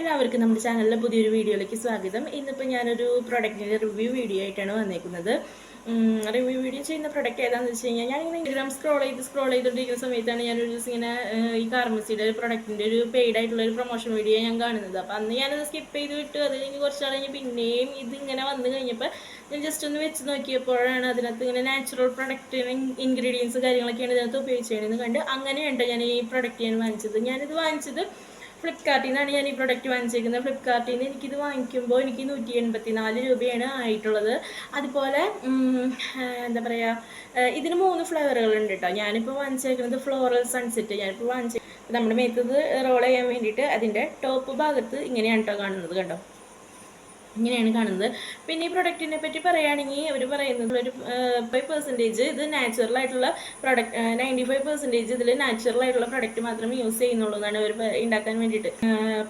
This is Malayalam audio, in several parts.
എല്ലാവർക്കും നമ്മുടെ ചാനലിലെ പുതിയൊരു വീഡിയോയിലേക്ക് സ്വാഗതം. ഇന്നിപ്പോൾ ഞാനൊരു പ്രൊഡക്റ്റിന്റെ റിവ്യൂ വീഡിയോ ആയിട്ടാണ് വന്നേക്കുന്നത്. റിവ്യൂ വീഡിയോ ചെയ്യുന്ന പ്രൊഡക്റ്റ് ഏതാണെന്ന് വെച്ച് കഴിഞ്ഞാൽ ഞാനിങ്ങനെ ഇൻസ്റ്റാഗ്രാം സ്ക്രോൾ ചെയ്ത് സ്ക്രോൾ ചെയ്തുകൊണ്ടിരിക്കുന്ന സമയത്താണ് ഞാനൊരു ദിവസം ഇങ്ങനെ ഈ കാർമസിയുടെ ഒരു പ്രൊഡക്റ്റിന്റെ ഒരു പെയ്ഡ് ആയിട്ടുള്ള ഒരു പ്രൊമോഷൻ വീഡിയോ ഞാൻ കാണുന്നത്. അപ്പോൾ അന്ന് ഞാനത് സ്കിപ്പ് ചെയ്ത് വിട്ടു. അത് കഴിഞ്ഞ് കുറച്ച് നാൾ കഴിഞ്ഞ് പിന്നെയും ഇതിങ്ങനെ വന്നു കഴിഞ്ഞപ്പോൾ ഞാൻ ജസ്റ്റ് ഒന്ന് വെച്ച് നോക്കിയപ്പോഴാണ് അതിനകത്ത് ഇങ്ങനെ നാച്ചുറൽ പ്രൊഡക്റ്റ് ഇൻഗ്രീഡിയൻസ് കാര്യങ്ങളൊക്കെയാണ് ഇതിനകത്ത് ഉപയോഗിച്ചതെന്ന് കണ്ട് അങ്ങനെയുണ്ട് ഞാൻ ഈ പ്രൊഡക്റ്റ് ഞാൻ വാങ്ങിച്ചത്. ഞാനിത് വാങ്ങിച്ചത് ഫ്ലിപ്കാർട്ടിൽ നിന്നാണ് ഞാൻ ഈ പ്രൊഡക്റ്റ് വാങ്ങിച്ചിരിക്കുന്നത് ഫ്ലിപ്കാർട്ടിൽ നിന്ന് എനിക്കിത് വാങ്ങിക്കുമ്പോൾ എനിക്ക് നൂറ്റി എൺപത്തി നാല് രൂപയാണ് ആയിട്ടുള്ളത്. അതുപോലെ എന്താ പറയുക ഇതിന് മൂന്ന് ഫ്ലേവറുകൾ ഉണ്ട് കേട്ടോ ഞാനിപ്പോൾ വാങ്ങിച്ചേക്കുന്നത് ഫ്ലോറൽ സൺസെറ്റ്. ഞാനിപ്പോൾ വാങ്ങിച്ച നമ്മുടെ മേത്തത് റോൾ ചെയ്യാൻ വേണ്ടിയിട്ട് അതിന്റെ ടോപ്പ് ഭാഗത്ത് ഇങ്ങനെയാണ് കേട്ടോ കാണുന്നത് കണ്ടോ? ഇങ്ങനെയാണ് കാണുന്നത്. പിന്നെ ഈ പ്രൊഡക്റ്റിനെ പറ്റി പറയുകയാണെങ്കിൽ അവർ പറയുന്നത് ഒരു ഫൈവ് പെർസെന്റേജ് ഇത് നാച്ചുറൽ ആയിട്ടുള്ള പ്രൊഡക്റ്റ് നയന്റി ഫൈവ് പെർസെന്റേജ് ഇതിൽ നാച്ചുറൽ ആയിട്ടുള്ള പ്രൊഡക്റ്റ് മാത്രമേ യൂസ് ചെയ്യുന്നുള്ളൂ എന്നാണ് അവർ ഉണ്ടാക്കാൻ വേണ്ടിയിട്ട്.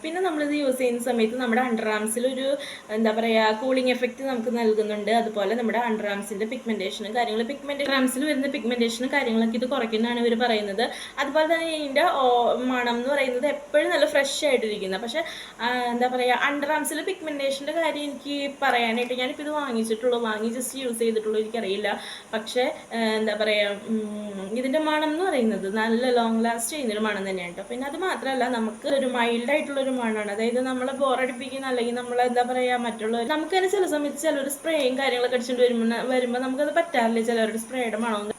പിന്നെ നമ്മളിത് യൂസ് ചെയ്യുന്ന സമയത്ത് നമ്മുടെ അണ്ടർ ആംസിൽ ഒരു എന്താ പറയുക കൂളിംഗ് എഫക്റ്റ് നമുക്ക് നൽകുന്നുണ്ട്. അതുപോലെ നമ്മുടെ അണ്ടർ ആംസിന്റെ പിഗ്മെന്റേഷനും കാര്യങ്ങൾ പിഗ്മെന്റ് റാംസിൽ വരുന്ന പിഗ്മെന്റേഷനും കാര്യങ്ങളൊക്കെ ഇത് കുറയ്ക്കുന്നതാണ് ഇവർ പറയുന്നത്. അതുപോലെ തന്നെ ഇതിന്റെ മണം എന്ന് പറയുന്നത് എപ്പോഴും നല്ല ഫ്രഷ് ആയിട്ടിരിക്കുന്നത് പക്ഷേ എന്താ പറയുക അണ്ടർആംസിൽ പിഗ്മെന്റേഷന്റെ കാര്യം എനിക്ക് പറയാനായിട്ട് ഞാനിപ്പോൾ ഇത് വാങ്ങിച്ചിട്ടുള്ളൂ. വാങ്ങി ജസ്റ്റ് യൂസ് ചെയ്തിട്ടുള്ളൂ. എനിക്കറിയില്ല. പക്ഷേ എന്താ പറയുക ഇതിന്റെ മണം എന്ന് പറയുന്നത് നല്ല ലോങ് ലാസ്റ്റ് ചെയ്യുന്നൊരു മണം തന്നെയാണ് കേട്ടോ പിന്നെ അത് മാത്രമല്ല നമുക്ക് ഒരു മൈൽഡ് ആയിട്ടുള്ളൊരു മണമാണ് അതായത് നമ്മളെ ബോറടിപ്പിക്കുന്ന അല്ലെങ്കിൽ നമ്മൾ എന്താ പറയുക മറ്റുള്ളവർ നമുക്ക് തന്നെ ചില സമയത്ത് ചിലർ സ്പ്രേയും കാര്യങ്ങളൊക്കെ അടിച്ചിട്ട് വരുമ്പോൾ വരുമ്പോൾ നമുക്കത് പറ്റാറില്ല. ചിലവരുടെ സ്പ്രേയുടെ മണം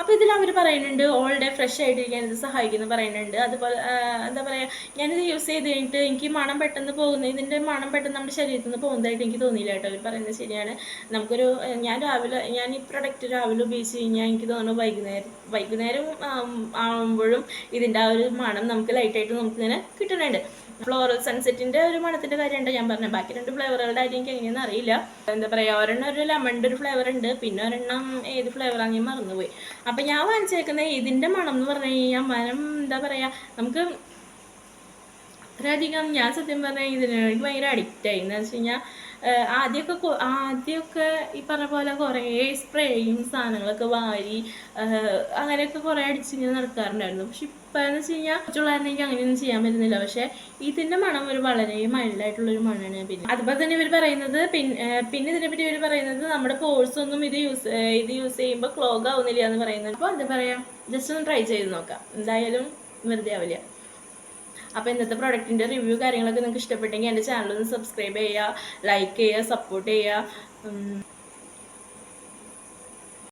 അപ്പോൾ ഇതിൽ അവർ പറയുന്നുണ്ട് ഓൾ ഡേ ഫ്രഷ് ആയിട്ടിരിക്കാൻ ഇത് സഹായിക്കുന്നു പറയുന്നുണ്ട്. അതുപോലെ എന്താ പറയുക ഞാനിത് യൂസ് ചെയ്ത് കഴിഞ്ഞിട്ട് എനിക്ക് മണം പെട്ടെന്ന് പോകുന്നു ഇതിന്റെ മണം പെട്ടെന്ന് നമ്മുടെ ശരീരത്തിൽ നിന്ന് പോകുന്നതായിട്ട് എനിക്ക് തോന്നിയില്ല കേട്ടോ. അവർ പറയുന്നത് ശരിയാണ്. നമുക്കൊരു ഞാൻ രാവിലെ ഞാൻ ഈ പ്രൊഡക്റ്റ് രാവിലെ ഉപയോഗിച്ച് കഴിഞ്ഞാൽ എനിക്ക് തോന്നുന്നു വൈകുന്നേരം വൈകുന്നേരം ആകുമ്പോഴും ഇതിന്റെ ആ ഒരു മണം നമുക്ക് ലൈറ്റായിട്ട് നമുക്കിങ്ങനെ കിട്ടുന്നുണ്ട്. ഫ്ലോറൽ സൺസെറ്റിന്റെ ഒരു മണത്തിന്റെ കാര്യമുണ്ട്? ഞാൻ പറഞ്ഞു ബാക്കി രണ്ട് ഫ്ലേവറുകളുടെ കാര്യം എനിക്ക് എങ്ങനെയാണെന്ന് അറിയില്ല. എന്താ പറയുക ഒരെണ്ണം ഒരു ലെമണിന്റെ ഒരു ഫ്ലേവർ ഉണ്ട്. പിന്നെ ഒരെണ്ണം ഏത് ഫ്ലേവറാണ് ഞാൻ മറന്നുപോയി. അപ്പം ഞാൻ വാങ്ങിച്ചേക്കുന്ന ഇതിന്റെ മണം എന്ന് പറഞ്ഞു കഴിഞ്ഞാൽ മനം എന്താ പറയുക നമുക്ക് അത്രയധികം ഞാൻ സത്യം പറഞ്ഞാൽ ഇതിന് എനിക്ക് ഭയങ്കര അഡിക്റ്റായി എന്ന് വെച്ച് കഴിഞ്ഞാൽ ആദ്യമൊക്കെ ആദ്യമൊക്കെ ഈ പറഞ്ഞ പോലെ കുറേ സ്പ്രേയും സാധനങ്ങളൊക്കെ വാരി അങ്ങനെയൊക്കെ കുറേ അടിച്ചിങ്ങനെ നടക്കാറുണ്ടായിരുന്നു. പക്ഷെ ഇപ്പം എന്ന് വെച്ച് കഴിഞ്ഞാൽ മറ്റുള്ളവരെ എനിക്ക് അങ്ങനെയൊന്നും ചെയ്യാൻ പറ്റുന്നില്ല. പക്ഷേ ഇതിന്റെ മണം ഒരു വളരെ മൈൽഡായിട്ടുള്ളൊരു മണമാണ് പിന്നെ. അതുപോലെ തന്നെ ഇവർ പറയുന്നത് പിന്നെ പിന്നെ ഇതിനെപ്പറ്റി ഇവർ പറയുന്നത് നമ്മുടെ പോഴ്സ് ഒന്നും ഇത് യൂസ് ഇത് യൂസ് ചെയ്യുമ്പോൾ ക്ലോഗ് ആവുന്നില്ല എന്ന് പറയുന്നത്. അപ്പോൾ എന്താ പറയുക ജസ്റ്റ് ഒന്ന് ട്രൈ ചെയ്ത് നോക്കാം. എന്തായാലും വെറുതെ ആവില്ല. അപ്പോൾ ഇന്നത്തെ പ്രോഡക്റ്റിന്റെ റിവ്യൂ കാര്യങ്ങളൊക്കെ നിങ്ങൾക്ക് ഇഷ്ടപ്പെട്ടെങ്കിൽ എന്റെ ഒന്ന് സബ്സ്ക്രൈബ് ചെയ്യുക ലൈക്ക് ചെയ്യുക സപ്പോർട്ട് ചെയ്യുക.